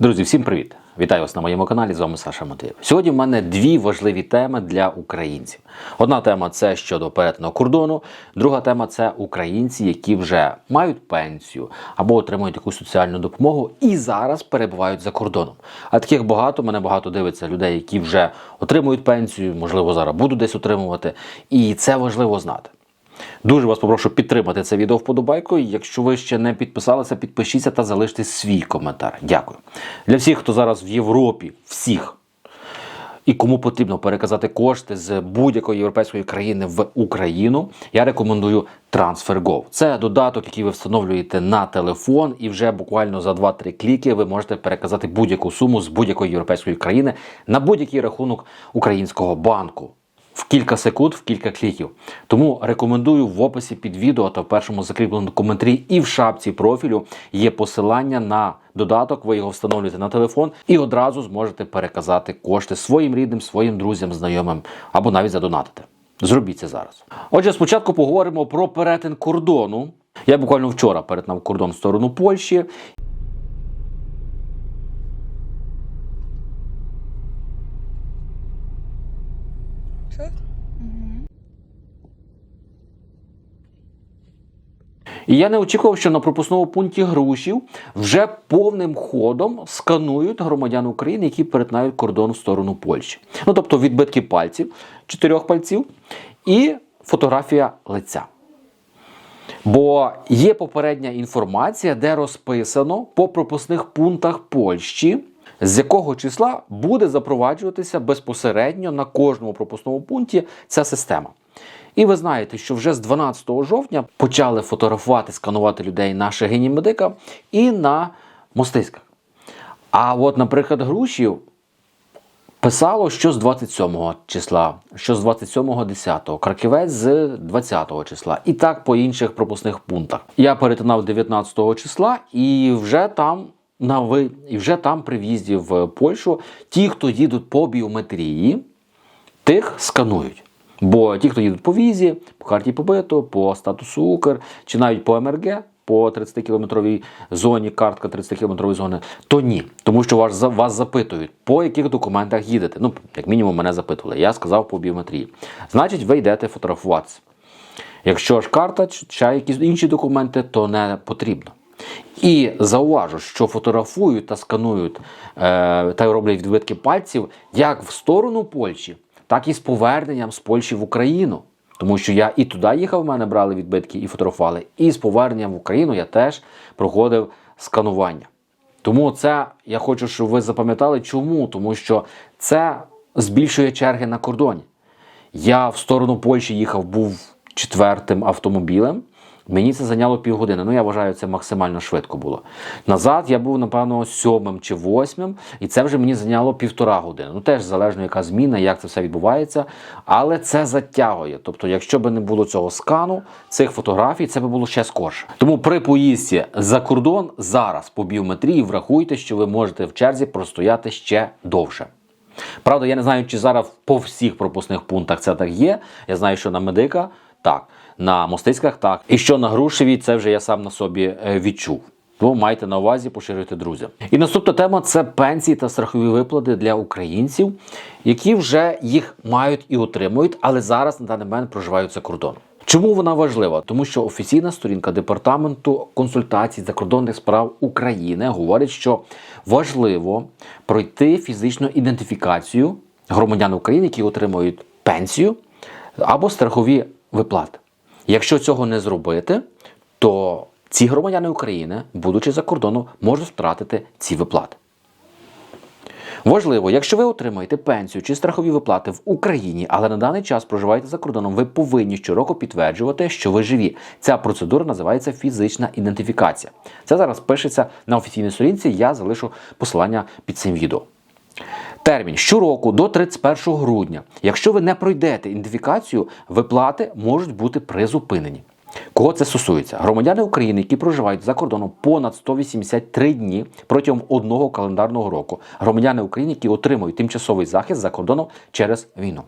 Друзі, всім привіт! Вітаю вас на моєму каналі. З вами Саша Мотив. Сьогодні в мене дві важливі теми для українців. Одна тема це щодо перетину кордону, друга тема це українці, які вже мають пенсію або отримують якусь соціальну допомогу і зараз перебувають за кордоном. А таких багато, мене багато дивиться людей, які вже отримують пенсію, можливо, зараз будуть десь отримувати. І це важливо знати. Дуже вас попрошу підтримати це відео вподобайкою. Якщо ви ще не підписалися, підпишіться та залиште свій коментар. Дякую. Для всіх, хто зараз в Європі, всіх. І кому потрібно переказати кошти з будь-якої європейської країни в Україну, я рекомендую TransferGo. Це додаток, який ви встановлюєте на телефон, і вже буквально за 2-3 кліки ви можете переказати будь-яку суму з будь-якої європейської країни на будь-який рахунок українського банку в кілька секунд, в кілька кліків. Тому рекомендую в описі під відео та в першому закріпленому коментарі і в шапці профілю є посилання на додаток. Ви його встановлюєте на телефон і одразу зможете переказати кошти своїм рідним, своїм друзям, знайомим або навіть задонатити. Зробіть це зараз. Отже, спочатку поговоримо про перетин кордону. Я буквально вчора перетнав кордон в сторону Польщі. Що? І я не очікував, що на пропускному пункті Грушів вже повним ходом сканують громадян України, які перетинають кордон в сторону Польщі. Ну тобто відбитки пальців, чотирьох пальців і фотографія лиця. Бо є попередня інформація, де розписано по пропускних пунктах Польщі, з якого числа буде запроваджуватися безпосередньо на кожному пропускному пункті ця система. І ви знаєте, що вже з 12 жовтня почали фотографувати, сканувати людей на Шегині Медика і на Мостиськах. А от, наприклад, Грушів писало, що з 27 числа, що з 27-го 10-го, Краківець з 20-го числа. І так по інших пропускних пунктах. Я перетинав 19 числа і вже там. На ви і вже там при в'їзді в Польщу ті, хто їдуть по біометрії, тих сканують. Бо ті, хто їдуть по візі, по карті побиту, по статусу Укр, чи навіть по МРГ, по 30-кілометровій зоні, картка 30-кілометрової зони, то ні. Тому що вас, вас запитують, по яких документах їдете. Ну, як мінімум, мене запитували. Я сказав по біометрії. Значить, ви йдете фотографуватися. Якщо ж карта чи якісь інші документи, то не потрібно. І зауважу, що фотографують та сканують е, та роблять відбитки пальців як в сторону Польщі, так і з поверненням з Польщі в Україну. Тому що я і туди їхав, в мене брали відбитки і фотографували, і з поверненням в Україну я теж проходив сканування. Тому це я хочу, щоб ви запам'ятали, чому? Тому що це збільшує черги на кордоні. Я в сторону Польщі їхав, був четвертим автомобілем. Мені це зайняло півгодини. Ну, я вважаю, це максимально швидко було. Назад я був, напевно, сьомим чи восьмим, і це вже мені зайняло півтора години. Ну, теж залежно, яка зміна, як це все відбувається. Але це затягує. Тобто, якщо б не було цього скану, цих фотографій, це би було ще скорше. Тому при поїздці за кордон зараз по біометрії врахуйте, що ви можете в черзі простояти ще довше. Правда, я не знаю, чи зараз по всіх пропускних пунктах це так є. Я знаю, що на медика так, на мостицьках так. І що на Грушеві, це вже я сам на собі е, відчув. Тому майте на увазі, поширюйте друзям. І наступна тема це пенсії та страхові виплати для українців, які вже їх мають і отримують, але зараз на даний момент проживають за кордоном. Чому вона важлива? Тому що офіційна сторінка департаменту консультацій закордонних справ України говорить, що важливо пройти фізичну ідентифікацію громадян України, які отримують пенсію або страхові виплати. Якщо цього не зробити, то ці громадяни України, будучи за кордоном, можуть втратити ці виплати. Важливо, якщо ви отримаєте пенсію чи страхові виплати в Україні, але на даний час проживаєте за кордоном, ви повинні щороку підтверджувати, що ви живі. Ця процедура називається фізична ідентифікація. Це зараз пишеться на офіційній сторінці. Я залишу посилання під цим відео. Термін щороку до 31 грудня. Якщо ви не пройдете ідентифікацію, виплати можуть бути призупинені. Кого це стосується? Громадяни України, які проживають за кордоном понад 183 дні протягом одного календарного року. Громадяни України, які отримують тимчасовий захист за кордоном через війну.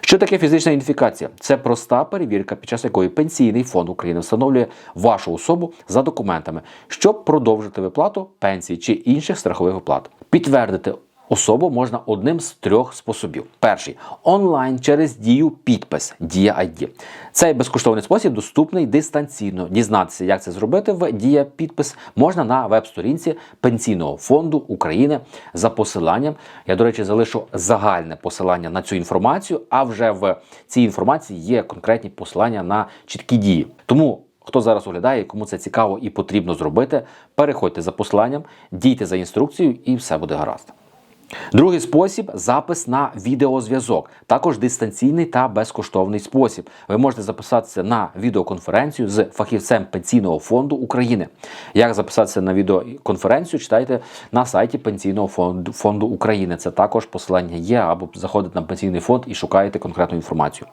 Що таке фізична ідентифікація? Це проста перевірка, під час якої Пенсійний фонд України встановлює вашу особу за документами, щоб продовжити виплату пенсії чи інших страхових виплат. Підтвердити особу можна одним з трьох способів. Перший онлайн через дію підпис Дія ID. Цей безкоштовний спосіб доступний дистанційно. Дізнатися, як це зробити в Дія підпис можна на веб-сторінці Пенсійного фонду України за посиланням. Я, до речі, залишу загальне посилання на цю інформацію, а вже в цій інформації є конкретні посилання на чіткі дії. Тому Хто зараз оглядає, кому це цікаво і потрібно зробити, переходьте за посиланням, дійте за інструкцією і все буде гаразд. Другий спосіб запис на відеозв'язок, також дистанційний та безкоштовний спосіб. Ви можете записатися на відеоконференцію з фахівцем Пенсійного фонду України. Як записатися на відеоконференцію, читайте на сайті Пенсійного фонду, України. Це також посилання є, або заходите на пенсійний фонд і шукаєте конкретну інформацію.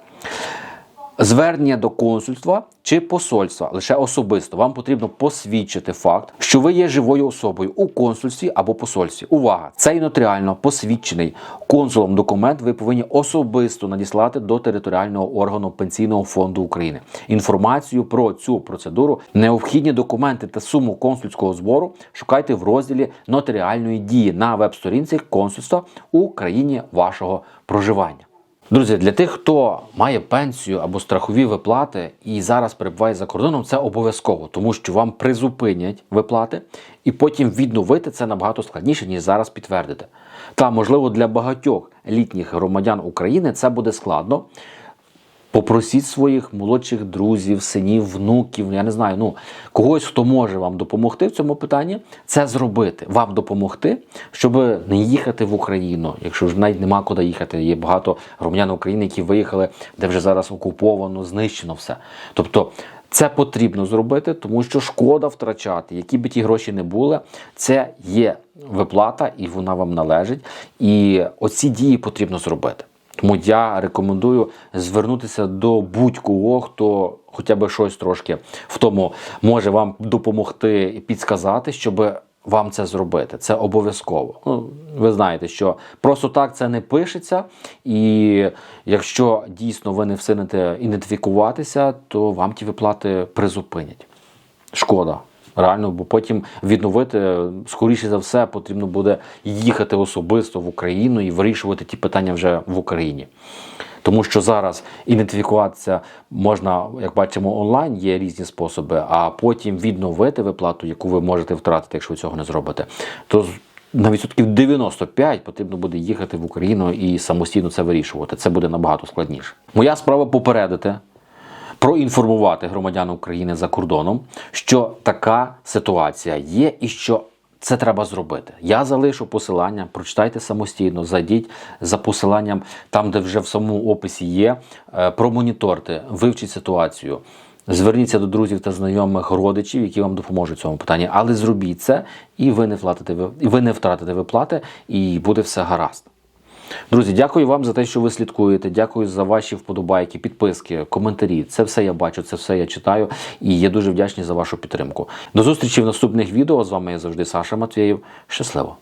Звернення до консульства чи посольства лише особисто вам потрібно посвідчити факт, що ви є живою особою у консульстві або посольстві. Увага! Цей нотаріально посвідчений консулом документ ви повинні особисто надіслати до територіального органу Пенсійного фонду України. Інформацію про цю процедуру, необхідні документи та суму консульського збору шукайте в розділі нотаріальної дії на веб-сторінці консульства у країні вашого проживання. Друзі, для тих, хто має пенсію або страхові виплати і зараз перебуває за кордоном, це обов'язково, тому що вам призупинять виплати, і потім відновити це набагато складніше, ніж зараз підтвердити. Та можливо для багатьох літніх громадян України це буде складно. Попросіть своїх молодших друзів, синів, внуків, я не знаю, ну когось, хто може вам допомогти в цьому питанні, це зробити, вам допомогти, щоб не їхати в Україну, якщо ж навіть нема куди їхати. Є багато громадян України, які виїхали, де вже зараз окуповано, знищено все. Тобто. Це потрібно зробити, тому що шкода втрачати, які би ті гроші не були, це є виплата, і вона вам належить. І оці дії потрібно зробити. Тому я рекомендую звернутися до будь-кого, хто хоча б щось трошки в тому може вам допомогти і підсказати, щоб вам це зробити. Це обов'язково. Ну, ви знаєте, що просто так це не пишеться, і якщо дійсно ви не встигнете ідентифікуватися, то вам ті виплати призупинять. Шкода. Реально, бо потім відновити, скоріше за все, потрібно буде їхати особисто в Україну і вирішувати ті питання вже в Україні. Тому що зараз ідентифікуватися можна, як бачимо, онлайн, є різні способи, а потім відновити виплату, яку ви можете втратити, якщо ви цього не зробите. То на відсотків 95 потрібно буде їхати в Україну і самостійно це вирішувати. Це буде набагато складніше. Моя справа попередити проінформувати громадян України за кордоном, що така ситуація є і що це треба зробити. Я залишу посилання, прочитайте самостійно, зайдіть за посиланням там, де вже в самому описі є. е, Промоніторте, вивчіть ситуацію. Зверніться до друзів та знайомих родичів, які вам допоможуть в цьому питанні. Але зробіть це, і ви не втратите, ви не втратите виплати, і буде все гаразд. Друзі, дякую вам за те, що ви слідкуєте. Дякую за ваші вподобайки, підписки, коментарі. Це все я бачу, це все я читаю і є дуже вдячний за вашу підтримку. До зустрічі в наступних відео. З вами я завжди Саша Матвєєв. Щасливо!